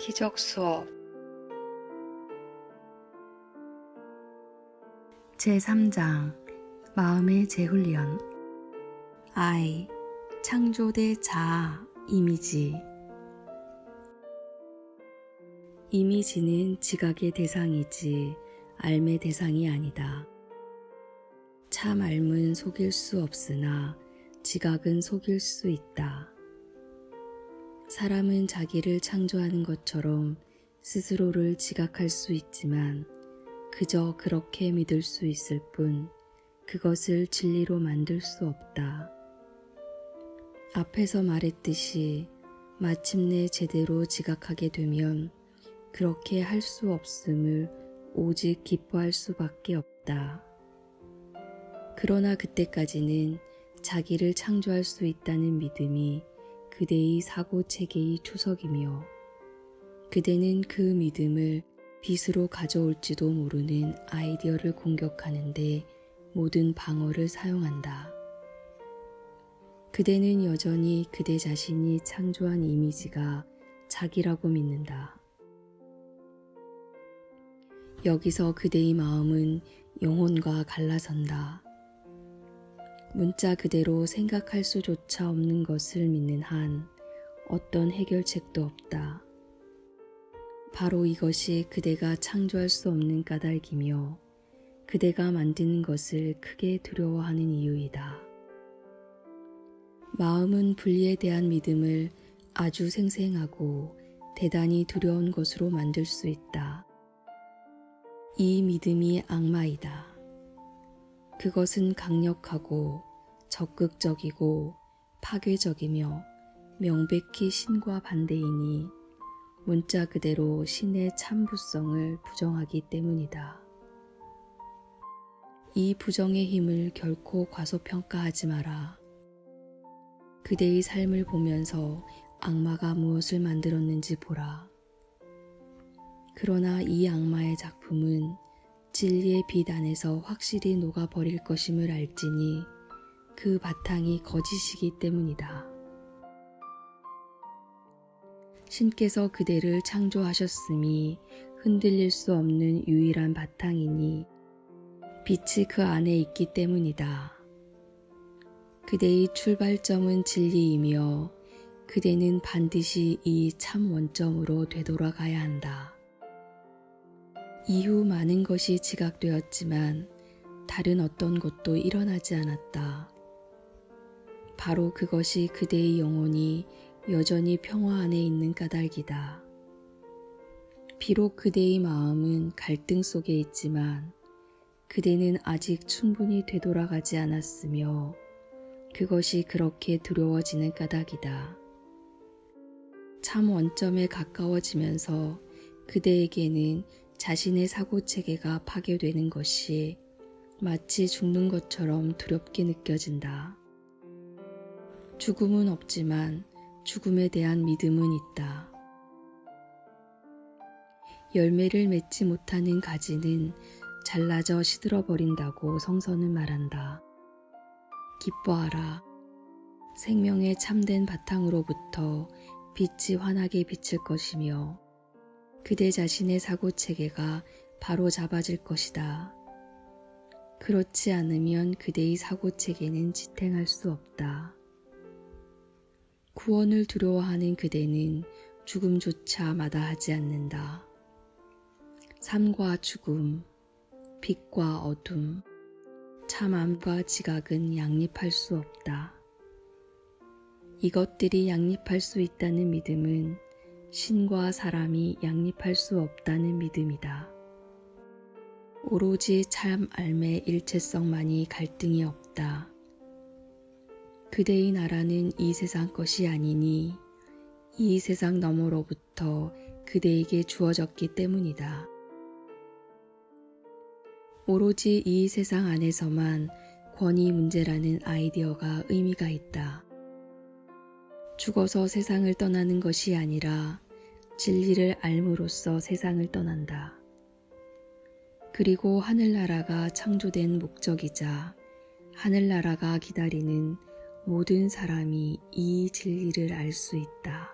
기적 수업 제3장 마음의 재훈련 I 창조대 자아 이미지 이미지는 지각의 대상이지 알의 대상이 아니다. 참 알은 속일 수 없으나 지각은 속일 수 있다. 사람은 자기를 창조하는 것처럼 스스로를 지각할 수 있지만 그저 그렇게 믿을 수 있을 뿐 그것을 진리로 만들 수 없다. 앞에서 말했듯이 마침내 제대로 지각하게 되면 그렇게 할 수 없음을 오직 기뻐할 수밖에 없다. 그러나 그때까지는 자기를 창조할 수 있다는 믿음이 그대의 사고 체계의 초석이며 그대는 그 믿음을 빛으로 가져올지도 모르는 아이디어를 공격하는데 모든 방어를 사용한다. 그대는 여전히 그대 자신이 창조한 이미지가 자기라고 믿는다. 여기서 그대의 마음은 영혼과 갈라선다. 문자 그대로 생각할 수조차 없는 것을 믿는 한 어떤 해결책도 없다. 바로 이것이 그대가 창조할 수 없는 까닭이며 그대가 만드는 것을 크게 두려워하는 이유이다. 마음은 분리에 대한 믿음을 아주 생생하고 대단히 두려운 것으로 만들 수 있다. 이 믿음이 악마이다. 그것은 강력하고 적극적이고 파괴적이며 명백히 신과 반대이니 문자 그대로 신의 참부성을 부정하기 때문이다. 이 부정의 힘을 결코 과소평가하지 마라. 그대의 삶을 보면서 악마가 무엇을 만들었는지 보라. 그러나 이 악마의 작품은 진리의 빛 안에서 확실히 녹아버릴 것임을 알지니 그 바탕이 거짓이기 때문이다. 신께서 그대를 창조하셨음이 흔들릴 수 없는 유일한 바탕이니 빛이 그 안에 있기 때문이다. 그대의 출발점은 진리이며 그대는 반드시 이 참 원점으로 되돌아가야 한다. 이후 많은 것이 지각되었지만 다른 어떤 것도 일어나지 않았다. 바로 그것이 그대의 영혼이 여전히 평화 안에 있는 까닭이다. 비록 그대의 마음은 갈등 속에 있지만 그대는 아직 충분히 되돌아가지 않았으며 그것이 그렇게 두려워지는 까닭이다. 참 원점에 가까워지면서 그대에게는 자신의 사고 체계가 파괴되는 것이 마치 죽는 것처럼 두렵게 느껴진다. 죽음은 없지만 죽음에 대한 믿음은 있다. 열매를 맺지 못하는 가지는 잘라져 시들어 버린다고 성서는 말한다. 기뻐하라. 생명의 참된 바탕으로부터 빛이 환하게 비칠 것이며 그대 자신의 사고 체계가 바로 잡아질 것이다. 그렇지 않으면 그대의 사고 체계는 지탱할 수 없다. 구원을 두려워하는 그대는 죽음조차 마다하지 않는다. 삶과 죽음, 빛과 어둠, 참암과 지각은 양립할 수 없다. 이것들이 양립할 수 있다는 믿음은 신과 사람이 양립할 수 없다는 믿음이다. 오로지 참 알매 일체성만이 갈등이 없다. 그대의 나라는 이 세상 것이 아니니 이 세상 너머로부터 그대에게 주어졌기 때문이다. 오로지 이 세상 안에서만 권위 문제라는 아이디어가 의미가 있다. 죽어서 세상을 떠나는 것이 아니라 진리를 알므로써 세상을 떠난다. 그리고 하늘나라가 창조된 목적이자 하늘나라가 기다리는 모든 사람이 이 진리를 알 수 있다.